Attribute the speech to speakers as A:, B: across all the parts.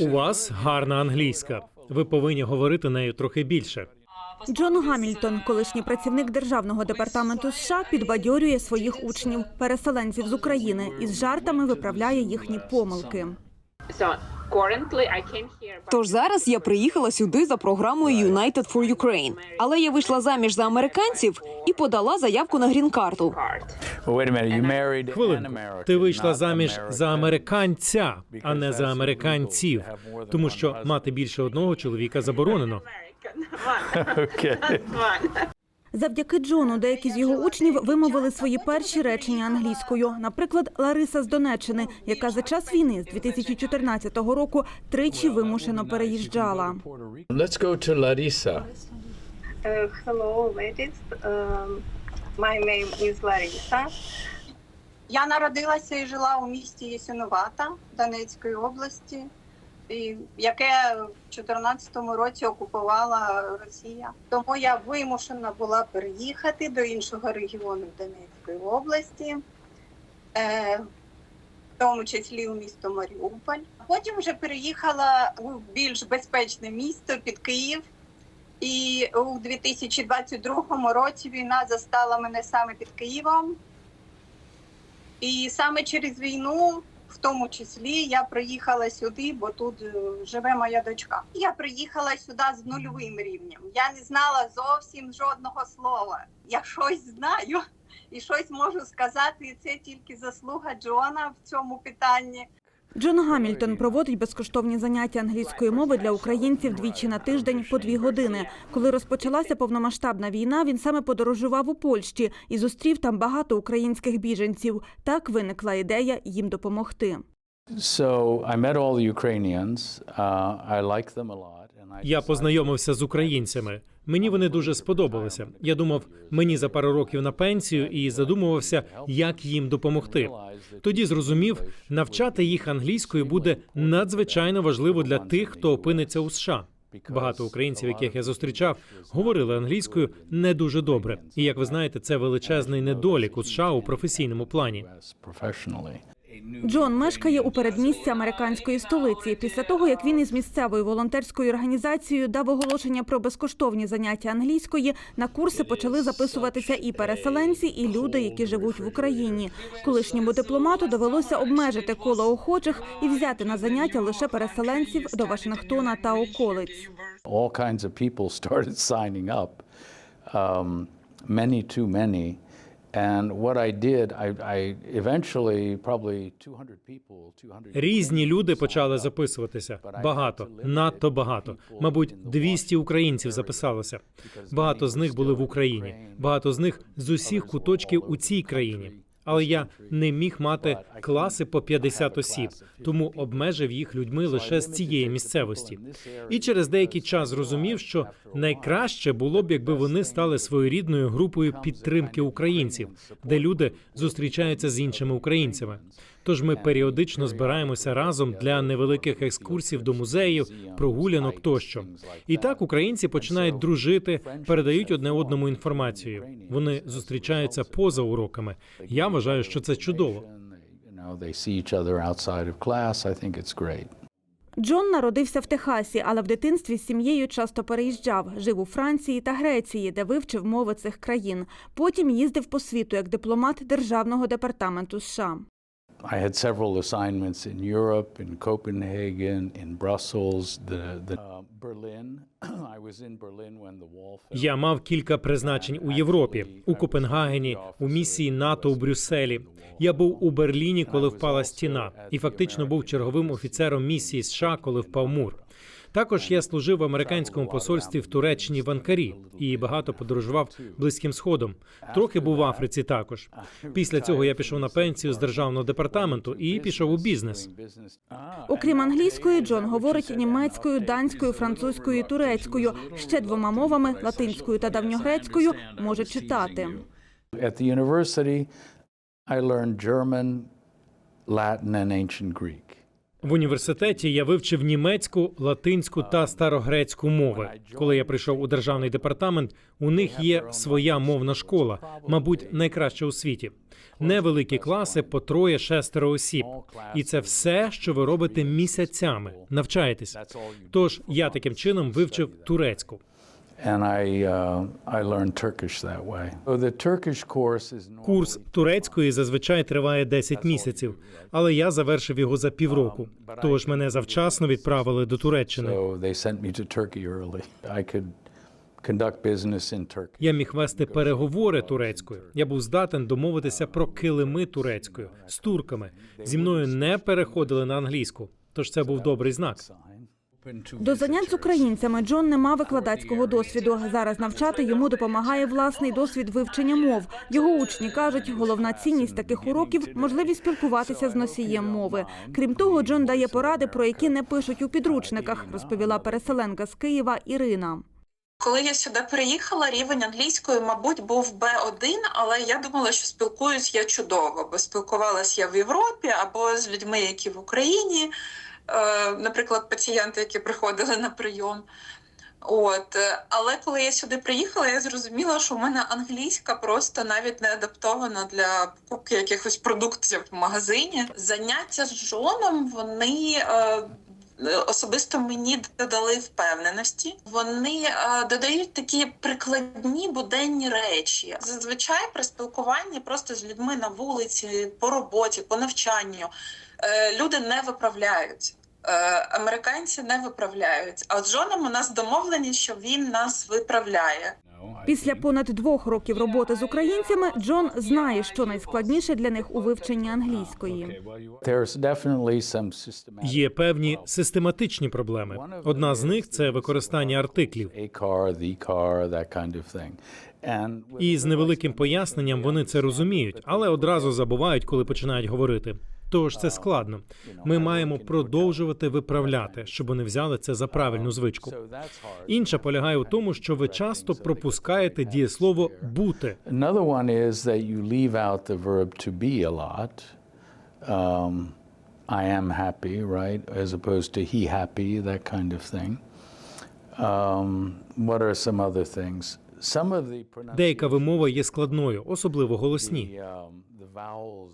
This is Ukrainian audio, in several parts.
A: У вас гарна англійська. Ви повинні говорити нею трохи більше.
B: Джон Гамільтон, колишній працівник державного департаменту США, підбадьорює своїх учнів, переселенців з України, і з жартами виправляє їхні помилки.
C: Тож зараз я приїхала сюди за програмою United for Ukraine. Але я вийшла заміж за американців і подала заявку на грін-карту.
A: Хвилинку. Ти вийшла заміж за американця, а не за американців, тому що мати більше одного чоловіка заборонено.
B: Завдяки Джону деякі з його учнів вимовили свої перші речення англійською. Наприклад, Лариса з Донеччини, яка за час війни з 2014 року тричі вимушено переїжджала.
D: Let's go to Larissa.
E: Uh, hello, ladies. Um, my name is Larissa. Я народилася і жила у місті Ясинувата Донецької області, яке в 2014 році окупувала Росія. Тому я вимушена була переїхати до іншого регіону Донецької області, е, в тому числі у місто Маріуполь. Потім вже переїхала у більш безпечне місто під Київ. І у 2022 році війна застала мене саме під Києвом. І саме через війну, в тому числі, я приїхала сюди, бо тут е, живе моя дочка. Я приїхала сюди з нульовим рівнем. Я не знала зовсім жодного слова. Я щось знаю і щось можу сказати. І це тільки заслуга Джона в цьому питанні.
B: Джон Гамільтон проводить безкоштовні заняття англійської мови для українців двічі на тиждень по дві години. Коли розпочалася повномасштабна війна, він саме подорожував у Польщі і зустрів там багато українських біженців. Так виникла ідея їм допомогти.
D: So I met all the Ukrainians. Uh, I like them a lot.
A: Я познайомився з українцями. Мені вони дуже сподобалися. Я думав, мені за пару років на пенсію і задумувався, як їм допомогти. Тоді зрозумів, навчати їх англійською буде надзвичайно важливо для тих, хто опиниться у США. Багато українців, яких я зустрічав, говорили англійською не дуже добре. І як ви знаєте, це величезний недолік у США у професійному плані.
B: Джон мешкає у передмісті американської столиці. Після того, як він із місцевою волонтерською організацією дав оголошення про безкоштовні заняття англійської, на курси почали записуватися і переселенці, і люди, які живуть в Україні. Колишньому дипломату довелося обмежити коло охочих і взяти на заняття лише переселенців до Вашингтона та околиць.
D: All kinds. Um, many too many.
A: Різні люди почали записуватися. Багато, надто багато. Мабуть, 200 українців записалося. Багато з них були в Україні. Багато з них з усіх куточків у цій країні. Але я не міг мати класи по 50 осіб, тому обмежив їх людьми лише з цієї місцевості. І через деякий час зрозумів, що найкраще було б, якби вони стали своєрідною групою підтримки українців, де люди зустрічаються з іншими українцями. Тож ми періодично збираємося разом для невеликих екскурсів до музеїв, прогулянок тощо. І так українці починають дружити, передають одне одному інформацію. Вони зустрічаються поза уроками. Я вважаю, що це чудово.
B: Джон народився в Техасі, але в дитинстві з сім'єю часто переїжджав. Жив у Франції та Греції, де вивчив мови цих країн. Потім їздив по світу як дипломат державного департаменту США.
D: I had several assignments in Europe, in Copenhagen, in Brussels, the, the uh, Berlin.
A: Я мав кілька призначень у Європі, у Копенгагені, у місії НАТО у Брюсселі. Я був у Берліні, коли впала стіна, і фактично був черговим офіцером місії США, коли впав мур. Також я служив в американському посольстві в Туреччині в Анкарі і багато подорожував близьким сходом. Трохи був в Африці також. Після цього я пішов на пенсію з державного департаменту і пішов у бізнес.
B: Окрім англійської, Джон говорить німецькою, данською, французькою і турецькою. Ще двома мовами латинською та давньогрецькою може читати.
D: At the university, I learned German, Latin, and ancient Greek.
A: В університеті я вивчив німецьку, латинську та старогрецьку мови. Коли я прийшов у державний департамент, у них є своя мовна школа, мабуть, найкраща у світі. Невеликі класи по троє шестеро осіб, і це все, що ви робите місяцями. Навчаєтесь. Тож я таким чином вивчив турецьку.
D: And I, uh, I learned Turkish that way. So the Turkish course is normally
A: Курс турецької зазвичай триває 10 місяців, але я завершив його за півроку. Тож мене завчасно відправили до Туреччини.
D: So they sent me to Turkey early. I could conduct business in Turkey.
A: Я міг вести переговори турецькою. Я був здатен домовитися про килими турецькою з турками. Зі мною не переходили на англійську. Тож це був добрий знак.
B: До занять з українцями Джон не мав викладацького досвіду. Зараз навчати йому допомагає власний досвід вивчення мов. Його учні кажуть, головна цінність таких уроків можливість спілкуватися з носієм мови. Крім того, Джон дає поради, про які не пишуть у підручниках, розповіла переселенка з Києва Ірина.
F: Коли я сюди приїхала, рівень англійської, мабуть, був Б1, але я думала, що спілкуюсь я чудово, бо спілкувалась я в Європі або з людьми, які в Україні, наприклад, пацієнти, які приходили на прийом. От, е, але коли я сюди приїхала, я зрозуміла, що в мене англійська просто навіть не адаптована для покупки якихось продуктів в магазині. Заняття з жоном вони е, особисто мені додали впевненості. Вони е, додають такі прикладні буденні речі. Зазвичай при спілкуванні просто з людьми на вулиці, по роботі, по навчанню е, люди не виправляють. Е, Американці не виправляють. А з Джоном у нас домовленість, що він нас виправляє.
B: Після понад двох років роботи з українцями Джон знає, що найскладніше для них у вивченні англійської.
A: Є певні систематичні проблеми. Одна з них це використання артиклів. І з невеликим поясненням вони це розуміють, але одразу забувають, коли починають говорити. Тож це складно. Ми маємо продовжувати виправляти, щоб вони взяли це за правильну звичку. Інша полягає у тому, що ви часто пропускаєте дієслово бути.
D: Um, I am happy, right? As opposed to he happy, that kind of thing. Um, what are some other things?
A: Деяка вимова є складною, особливо голосні.
D: Um.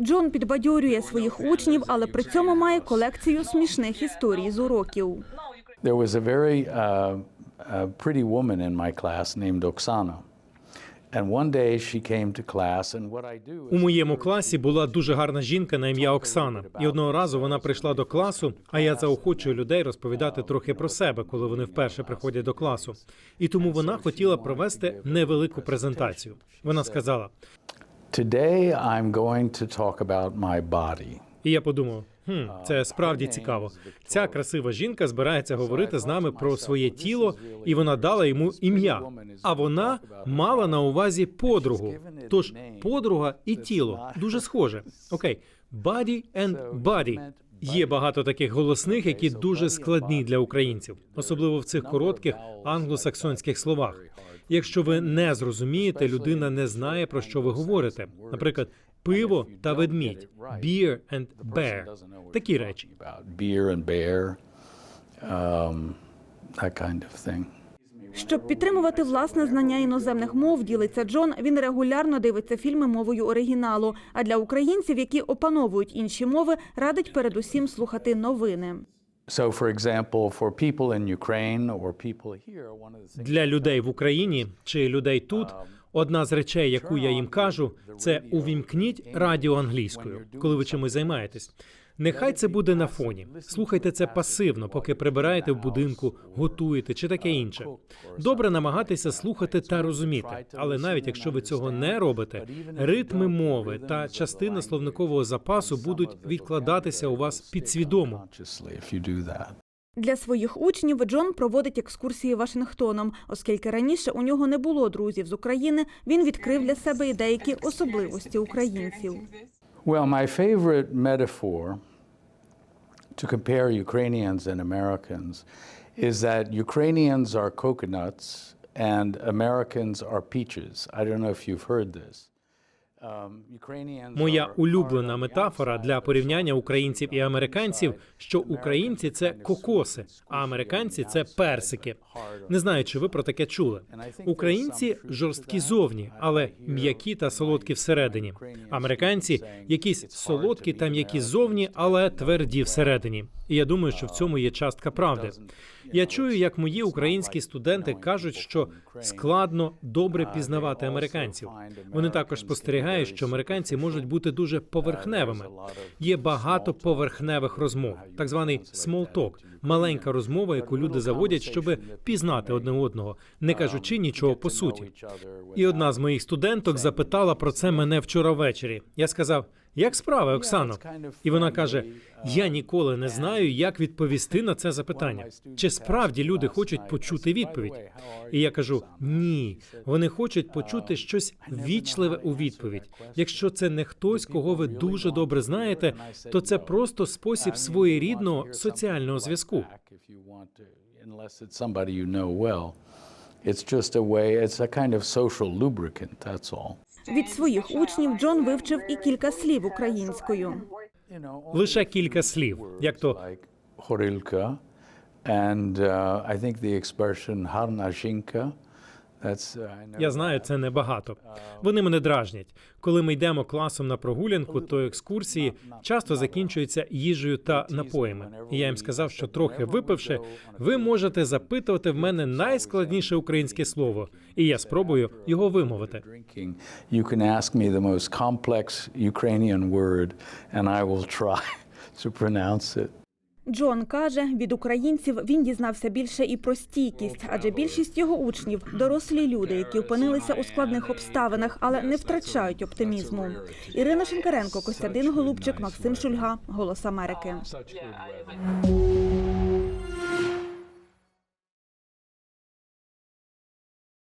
B: Джон підбадьорює своїх учнів, але при цьому має колекцію смішних історій з уроків.
D: There was a very uh, uh, pretty woman in my class named Oksana.
A: У моєму класі була дуже гарна жінка на ім'я Оксана. І одного разу вона прийшла до класу. А я заохочую людей розповідати трохи про себе, коли вони вперше приходять до класу. І тому вона хотіла провести невелику презентацію. Вона сказала:
D: Today I'm going to talk about my body.
A: І я подумав: хм, це справді цікаво. Ця красива жінка збирається говорити з нами про своє тіло, і вона дала йому ім'я. А вона мала на увазі подругу. Тож подруга і тіло дуже схоже. Окей, body and body. Є багато таких голосних, які дуже складні для українців, особливо в цих коротких англосаксонських словах. Якщо ви не зрозумієте, людина не знає про що ви говорите. Наприклад, пиво та ведмідь, beer and bear. Такі речі.
D: Beer and bear, um, that kind of thing.
B: Щоб підтримувати власне знання іноземних мов, ділиться Джон. Він регулярно дивиться фільми мовою оригіналу. А для українців, які опановують інші мови, радить передусім слухати новини.
D: So, for example, for people in Ukraine or people here, one of the
A: Для людей в Україні чи людей тут. Одна з речей, яку я їм кажу, це увімкніть радіо англійською, коли ви чимось займаєтесь. Нехай це буде на фоні. Слухайте це пасивно, поки прибираєте в будинку, готуєте чи таке інше. Добре намагатися слухати та розуміти, але навіть якщо ви цього не робите, ритми мови та частина словникового запасу будуть відкладатися у вас підсвідомо.
B: Для своїх учнів Джон проводить екскурсії Вашингтоном, оскільки раніше у нього не було друзів з України. Він відкрив для себе і деякі особливості українців.
D: Well, my favorite metaphor to compare Ukrainians and Americans is that Ukrainians are coconuts and Americans are peaches. I don't know if you've heard this.
A: Моя улюблена метафора для порівняння українців і американців, що українці це кокоси, а американці це персики. Не знаю, чи ви про таке чули. Українці жорсткі зовні, але м'які та солодкі всередині. Американці якісь солодкі та м'які зовні, але тверді всередині. І я думаю, що в цьому є частка правди. Я чую, як мої українські студенти кажуть, що складно добре пізнавати американців. Вони також спостерігають, що американці можуть бути дуже поверхневими. Є багато поверхневих розмов, так званий talk, маленька розмова, яку люди заводять, щоб пізнати одне одного, не кажучи нічого по суті. І одна з моїх студенток запитала про це мене вчора ввечері. Я сказав: як справи, Оксано? І вона каже: Я ніколи не знаю, як відповісти на це запитання. Чи справді люди хочуть почути відповідь? І я кажу: ні, вони хочуть почути щось вічливе у відповідь. Якщо це не хтось, кого ви дуже добре знаєте, то це просто спосіб своєрідного соціального зв'язку.
D: Unless it's somebody you know well. It's just a way, it's a kind of social lubricant, that's all.
B: Від своїх учнів Джон вивчив і кілька слів українською.
A: Лише кілька слів, як то
D: like Horilka, and uh, I think the expression harna жінка, that's, uh, I know
A: Я знаю, це небагато. Вони мене дражнять. Коли ми йдемо класом на прогулянку, то екскурсії часто закінчуються їжею та напоями. І я їм сказав, що трохи випивши, ви можете запитувати в мене найскладніше українське слово, і я спробую його вимовити.
D: to pronounce it.
B: Джон каже, від українців він дізнався більше і про стійкість, адже більшість його учнів дорослі люди, які опинилися у складних обставинах, але не втрачають оптимізму. Ірина Шинкаренко, Костянтин Голубчик, Максим Шульга, Голос Америки.